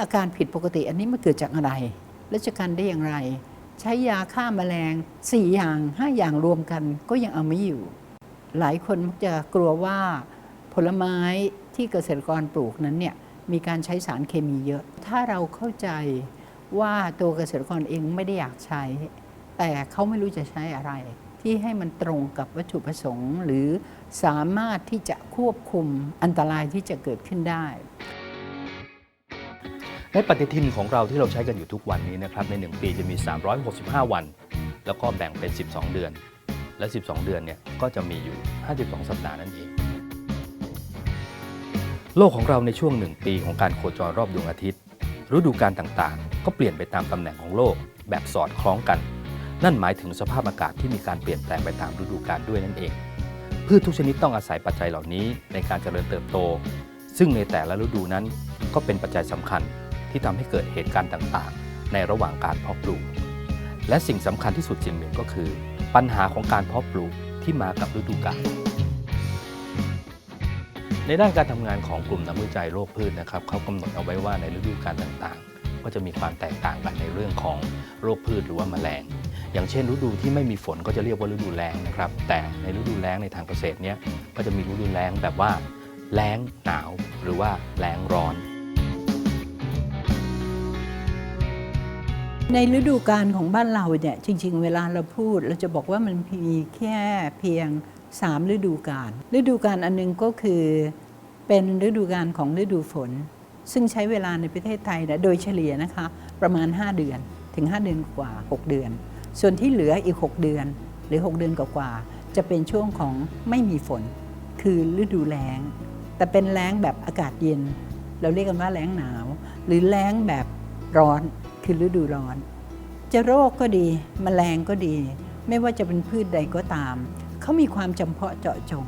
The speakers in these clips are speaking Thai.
อาการผิดปกติอันนี้มันเกิดจากอะไรและจะกันได้อย่างไร ใช้ยาฆ่าแมลง4อย่าง5อย่างรวมกันก็ยังเอาไม่อยู่ หลายคนมักจะกลัวว่าผลไม้ที่เกษตรกรปลูกนั้นเนี่ยมีการใช้สารเคมีเยอะ ถ้าเราเข้าใจว่าตัวเกษตรกรเองไม่ได้อยากใช้ แต่เขาไม่รู้จะใช้อะไร ที่ให้มันตรงกับวัตถุประสงค์ หรือสามารถที่จะควบคุมอันตรายที่จะเกิดขึ้นได้ ในปฏิทินของเราที่เราใช้กันอยู่ทุกวันนี้นะครับใน 1 ปีจะมี 365 วัน แล้วก็แบ่งเป็น 12 เดือน และ 12 เดือนเนี่ยก็จะมีอยู่ 52 สัปดาห์นั่นเอง โลกของเราในช่วง 1 ปีของการโคจรรอบดวงอาทิตย์ ฤดูกาลต่างๆ ก็เปลี่ยนไปตามตำแหน่งของโลกแบบสอดคล้องกัน นั่นหมายถึงสภาพอากาศที่มีการเปลี่ยนแปลงไปตามฤดูกาลด้วยนั่นเองพืชทุกชนิดต้องอาศัยปัจจัยเหล่านี้ในการเจริญเติบโต ซึ่งในแต่ละฤดูนั้นก็เป็นปัจจัยสำคัญ ที่ทำให้เกิดเหตุการณ์ต่างๆ ในระหว่างการเพาะปลูก และสิ่งสำคัญที่สุดสิ่งหนึ่งก็คือ ปัญหาของการเพาะปลูกที่มากับฤดูกาลในด้านการทำงานของกลุ่มนักวิจัยโรคพืชนะครับเขากำหนดเอาไว้ว่าในฤดูกาลต่างๆ ก็จะมีความแตกต่างกันในเรื่องของโรคพืชหรือว่าแมลง อย่างเช่น ฤดูที่ไม่มีฝนก็จะเรียกว่าฤดูแล้งนะครับ แต่ในฤดูแล้งในทางเกษตรเนี้ยก็จะมีฤดูแล้งแบบว่าแล้งหนาวหรือว่าแล้งร้อน ในฤดูกาลของบ้านเราเนี่ยจริง ๆ เวลาเราพูดเราจะบอกว่ามันมีแค่เพียง 3 ฤดูกาลฤดูกาลอันหนึงก็คือเป็นฤดูกาลของฤดูฝน ซึ่งใช้เวลาในประเทศไทยนะโดยเฉลี่ยนะคะประมาณ 5 เดือนถึง 5 เดือนกว่า 6 เดือน ส่วนที่เหลืออีก 6 เดือนหรือ 6 เดือนกว่าๆจะเป็นช่วงของไม่มีฝน คือฤดูแล้ง แต่เป็นแล้งแบบอากาศเย็น เราเรียกกันว่าแล้งหนาว หรือแล้งแบบร้อน คือฤดูร้อน จะโรคก็ดีแมลงก็ดี ไม่ว่าจะเป็นพืชใดก็ตาม เขามีความจำเพาะเจาะจง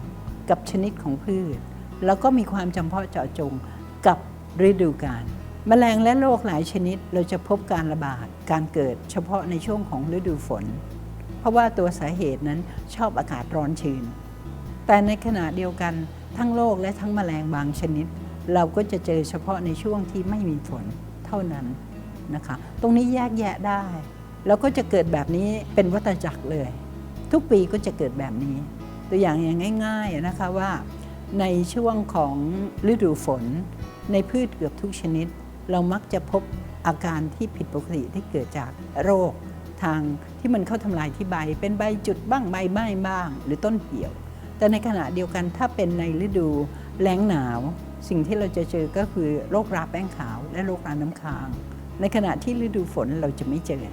กับชนิดของพืช แล้วก็มีความจำเพาะเจาะจงกับฤดูกาลแมลงและโรคหลายชนิดเราจะพบการระบาดการเกิดเฉพาะในช่วงของฤดูฝน เพราะว่าตัวสาเหตุนั้นชอบอากาศร้อนชื้น แต่ในขณะเดียวกันทั้งโรคและทั้งแมลงบางชนิด เราก็จะเจอเฉพาะในช่วงที่ไม่มีฝนเท่านั้น นะคะ ตรงนี้แยกแยะได้ แล้วก็จะเกิดแบบนี้เป็นวัฏจักรเลย ทุกปีก็จะเกิดแบบนี้ ตัวอย่างอย่างง่ายๆนะคะว่า ในช่วงของฤดูฝน ในพืชเกือบทุกชนิด เรามักจะพบอาการที่ผิดปกติที่เกิดจากโรคทางที่มันเข้าทำลายที่ใบ เป็นใบจุดบ้างใบไหม้บ้าง หรือต้นเหี่ยว แต่ในขณะเดียวกันถ้าเป็นในฤดูแล้งหนาว สิ่งที่เราจะเจอก็คือโรคราแป้งขาวและโรคราน้ำค้าง ในขณะที่ฤดูฝนเราจะไม่เจอ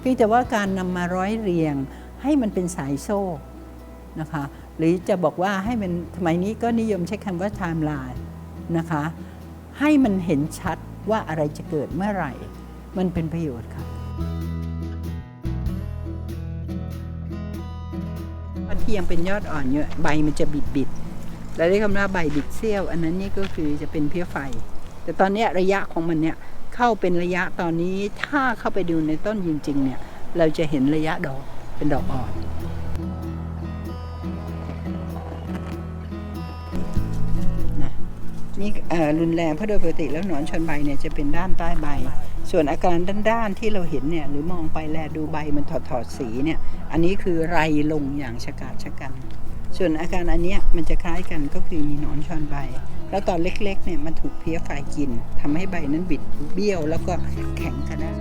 เพียงแต่ว่าการนำมาร้อยเรียงให้มันเป็นสายโซ่นะคะหรือจะบอกว่าให้มันสมัยนี้ก็นิยมใช้คำว่าไทม์ไลน์นะคะให้มันเห็นชัดว่าอะไรจะเกิดเมื่อไหร่ มันเป็นประโยชน์ค่ะที่ยังเป็นยอดอ่อนอยู่ใบมันจะบิดบิดเราเรียกคำว่าใบบิดเซี่ยว อันนั้นนี่ก็คือจะเป็นเพี้ยไฟ แต่ตอนนี้ระยะของมันเนี่ย เข้าเป็นระยะตอนนี้ถ้าเข้าไปดูในต้นจริงๆ เนี่ย เราจะเห็นระยะดอกเป็นดอกอ่อนนะนี่รุนแรงเพราะโดยปกติแล้วหนอนชนใบเนี่ยจะเป็นด้านใต้ใบ ส่วนอาการด้านๆที่เราเห็นเนี่ยหรือมองไปแลดูใบมันถอดถอดสีเนี่ย อันนี้คือไรลงอย่างชะกาจชะกัน ส่วนอาการอันเนี้ยมันจะคล้ายกันก็คือมีหนอนชอนใบ แล้วตอนเล็กๆเนี่ยมันถูกเพลี้ยไฟกินทำให้ใบนั้นบิดเบี้ยวแล้วก็แข็งกระด้าง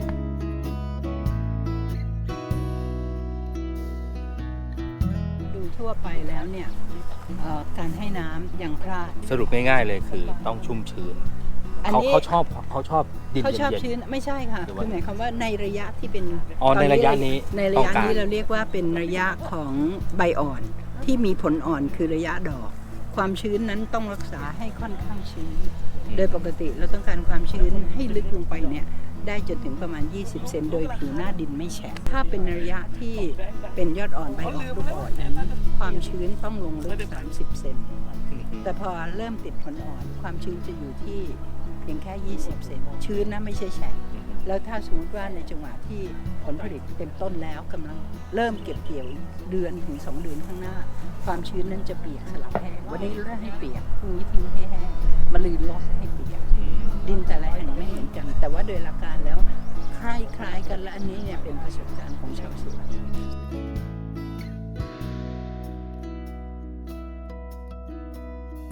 ดูทั่วไปแล้วเนี่ยเอ่อการให้น้ำยังพลาดสรุปง่ายๆเลยคือต้องชุ่มชื้นอันเขานี้เขาชอบเขาชอบดินเขาชอบเย็นชื้นไม่ใช่ค่ะหรือว่าคือหมายความว่าในระยะที่เป็นอ๋อในระยะนี้ในระต้องยะการนี้เราเรียกว่าเป็นระยะของใบอ่อนที่มีผลอ่อนคือระยะดอก ความชื้นนั้นต้องรักษาให้ค่อนข้างชื้น โดยปกติเราต้องการความชื้นให้ลึกลงไปเนี่ยได้จนถึงประมาณ 20 เซนโดยผิวหน้าดินไม่แฉะ ถ้าเป็นระยะที่เป็นยอดอ่อนใบออกลูกอ่อนนั้นความชื้นต้องลงลึก30 เซน แต่พอเริ่มติดผลอ่อน ความชื้นจะอยู่ที่เพียงแค่ 20 เซนชื้นนะไม่ใช่แฉะแล้วถ้าสมมติว่าในจังหวะที่ผลผลิตเต็มต้นแล้วกำลังเริ่มเก็บเกี่ยวอีกเดือนถึงสองเดือนข้างหน้า ความชื้นนั้นจะเปียกสลับแห้งวันนี้เราให้เปียกพรุ่งนี้ทิ้งให้แห้งมะรืนลดให้เปียกดินแต่ละแห่งไม่เหมือนกันโดยหลักการแล้วคล้ายคล้ายๆกันและอันนี้เนี่ยเป็นประสบการณ์ของชาวสวน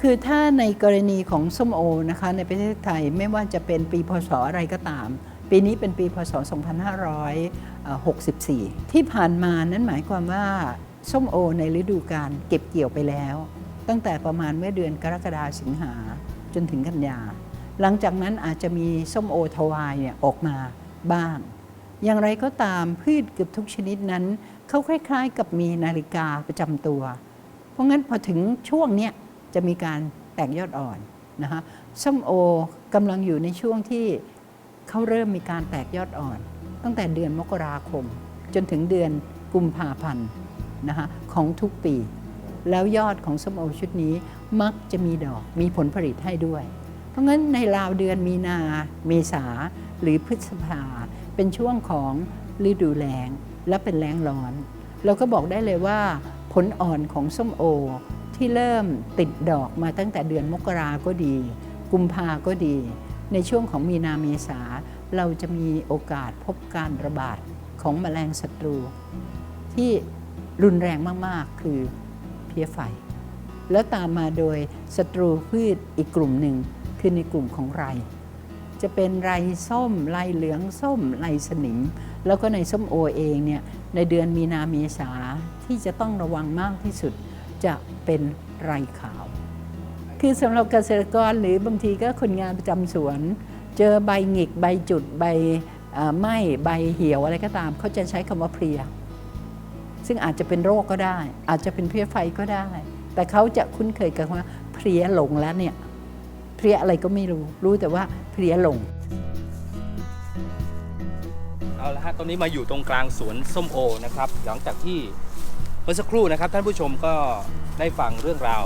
คือถ้าในกรณีของส้มโอนะคะในประเทศไทยไม่ว่าจะเป็นปีพศอะไรก็ตาม ปีนี้เป็นปีพศ 2564 ที่ผ่านมานั้นหมายความว่าส้มโอในฤดูกาลเก็บเกี่ยวไปแล้ว ตั้งแต่ประมาณเมื่อเดือนกรกฎาสิงหาจนถึงกันยา หลังจากนั้นอาจจะมีส้มโอทวายเนี่ยออกมาบ้าง อย่างไรก็ตามพืชเกือบทุกชนิดนั้นเขาคล้ายๆ กับมีนาฬิกาประจำตัว เพราะงั้นพอถึงช่วงเนี้ย จะมีการแตกยอดอ่อนนะคะส้มโอกำลังอยู่ในช่วงที่เขาเริ่มมีการแตกยอดอ่อน ตั้งแต่เดือนมกราคม จนถึงเดือนกุมภาพันธ์นะคะของทุกปี แล้วยอดของส้มโอชุดนี้มักจะมีดอกมีผลผลิตให้ด้วย เพราะงั้นในราวเดือนมีนาเมษาหรือพฤษภาเป็นช่วงของฤดูแล้งและเป็นแล้งร้อน เราก็บอกได้เลยว่าผลอ่อนของส้มโอ ที่เริ่มติดดอกมาตั้งแต่เดือนมกราก็ดี กุมภาก็ดี ในช่วงของมีนาเมษาเราจะมีโอกาสพบการระบาดของแมลงศัตรู ที่รุนแรงมาก ๆ คือเพี้ยไฟ แล้วตามมาโดยศัตรูพืชอีกกลุ่มหนึ่งคือในกลุ่มของไร จะเป็นไรส้มไรเหลืองส้มไรสนิม แล้วก็ในส้มโอเองเนี่ยในเดือนมีนาเมษาที่จะต้องระวังมากที่สุด จะเป็นไรขาว คือสำหรับเกษตรกรหรือบางทีก็คนงานประจำสวน เจอใบหงิกใบจุดใบไหม้ใบเหี่ยวอะไรก็ตาม เขาจะใช้คำว่าเพลีย ซึ่งอาจจะเป็นโรคก็ได้ อาจจะเป็นเพลียไฟก็ได้ แต่เขาจะคุ้นเคยกับว่าเพลียหลงแล้วเนี่ยเพลียอะไรก็ไม่รู้ รู้แต่ว่าเพลียหลงเอาละฮะตอนนี้มาอยู่ตรงกลางสวนส้มโอนะครับ หลังจากที่ มื่อสักครู่นะครับท่านผู้ชมก็ได้ฟังเรื่องราว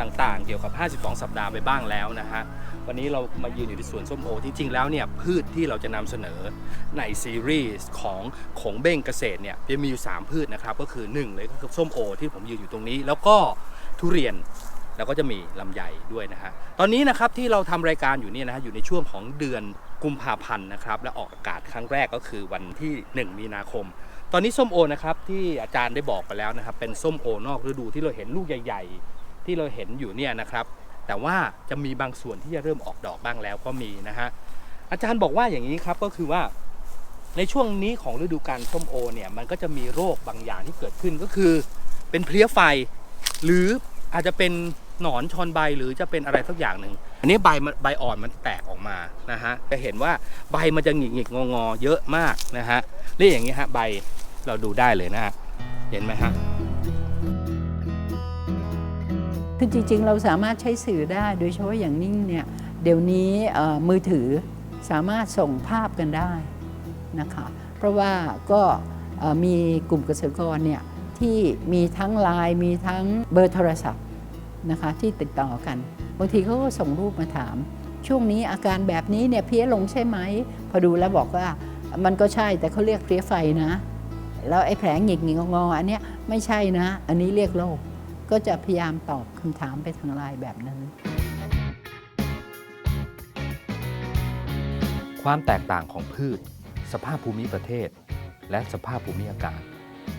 ต่างๆ เกี่ยวกับ 52 สัปดาห์ไปบ้างแล้วนะฮะ วันนี้เรามายืนอยู่ที่สวนส้มโอ จริง ๆ แล้วเนี่ยพืชที่เราจะนำเสนอในซีรีส์ของขงเบ้งเกษตรเนี่ยจะมีอยู่ 3 พืชนะครับ ก็คือ 1 เลยก็คือส้มโอที่ผมยืนอยู่ตรงนี้ แล้วก็ทุเรียนแล้วก็จะมีลำไยด้วยนะฮะ ตอนนี้นะครับที่เราทำรายการอยู่เนี่ยนะฮะอยู่ในช่วงของเดือนกุมภาพันธ์นะครับและออกอากาศครั้งแรกก็คือวันที่ 1 มีนาคม ตอนนี้ส้มโอนะครับที่อาจารย์ได้บอกไปแล้วนะครับ เป็นส้มโอนอกฤดูที่เราเห็นลูกใหญ่ ๆ ที่เราเห็นอยู่เนี่ยนะครับ แต่ว่าจะมีบางส่วนที่จะเริ่มออกดอกบ้างแล้วก็มีนะฮะอาจารย์บอกว่าอย่างนี้ครับก็คือว่าในช่วงนี้ของฤดูกาลส้มโอเนี่ยมันก็จะมีโรคบางอย่างที่เกิดขึ้นก็คือ เป็นเพลี้ยไฟ หรืออาจจะเป็น หนอนชอนใบหรือจะเป็นอะไรสักอย่างหนึ่งอันนี้ใบมันใบอ่อนมันแตกออกมานะฮะจะเห็นว่าใบมันจะหงิกหงิกงองอเยอะมากนะฮะนี่อย่างนี้ฮะใบเราดูได้เลยนะฮะเห็นไหมฮะคือจริงๆ เราสามารถใช้สื่อได้โดยเฉพาะอย่างยิ่งเนี่ยเดี๋ยวนี้มือถือสามารถส่งภาพกันได้นะคะเพราะว่าก็มีกลุ่มเกษตรกรเนี่ยที่มีทั้งไลน์มีทั้งเบอร์โทรศัพท์ นะคะที่ติดต่อกัน บางทีเขาก็ส่งรูปมาถาม ช่วงนี้อาการแบบนี้เนี่ยเพี้ยลงใช่ไหม พอดูแล้วบอกว่ามันก็ใช่แต่เขาเรียกเพี้ยไฟนะ แล้วไอ้แผลหงิกหงิกงออันเนี้ยไม่ใช่นะ อันนี้เรียกโรคก็จะพยายามตอบคำถามไปทางไลน์แบบนั้น ความแตกต่างของพืช สภาพภูมิประเทศ และสภาพภูมิอากาศ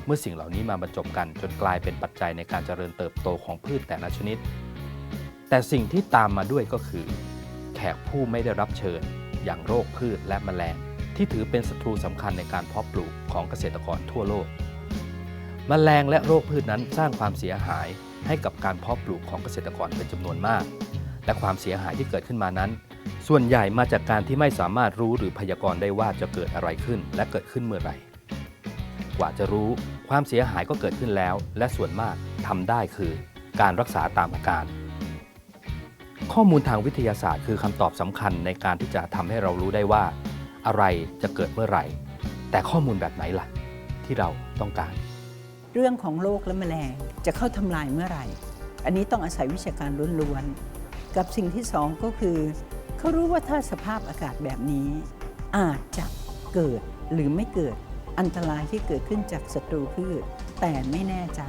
เมื่อสิ่งเหล่านี้มาบรรจบกันจนกลายเป็นปัจจัยในการเจริญเติบโตของพืชแต่ละชนิด แต่สิ่งที่ตามมาด้วยก็คือ แขกผู้ไม่ได้รับเชิญ อย่างโรคพืชและแมลง ที่ถือเป็นศัตรูสำคัญในการเพาะปลูกของเกษตรกรทั่วโลก แมลงและโรคพืชนั้นสร้างความเสียหายให้กับการเพาะปลูกของเกษตรกรเป็นจำนวนมาก และความเสียหายที่เกิดขึ้นมานั้น ส่วนใหญ่มาจากการที่ไม่สามารถรู้หรือพยากรณ์ได้ว่าจะเกิดอะไรขึ้น และเกิดขึ้นเมื่อไหร่กว่าจะรู้ ความเสียหายก็เกิดขึ้นแล้ว และส่วนมากทำได้คือการรักษาตามอาการ ข้อมูลทางวิทยาศาสตร์คือคำตอบสำคัญในการที่จะทำให้เรารู้ได้ว่า อะไรจะเกิดเมื่อไหร่ แต่ข้อมูลแบบไหนล่ะ ที่เราต้องการ เรื่องของโรคและแมลงจะเข้าทำลายเมื่อไหร่ อันนี้ต้องอาศัยวิชาการล้วนๆกับสิ่งที่สองก็คือเขารู้ว่าถ้าสภาพอากาศแบบนี้ อาจจะเกิดหรือไม่เกิด อันตรายที่เกิดขึ้นจากศัตรูพืช แต่ไม่แน่ใจ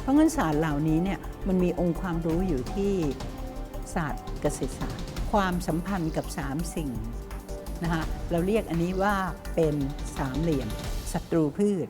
เพราะงั้นศาสตร์เหล่านี้เนี่ยมันมีองค์ความรู้อยู่ที่ศาสตร์เกษตรศาสตร์ ความสัมพันธ์กับ 3 สิ่งนะคะเราเรียกอันนี้ว่าเป็นสามเหลี่ยมศัตรูพืช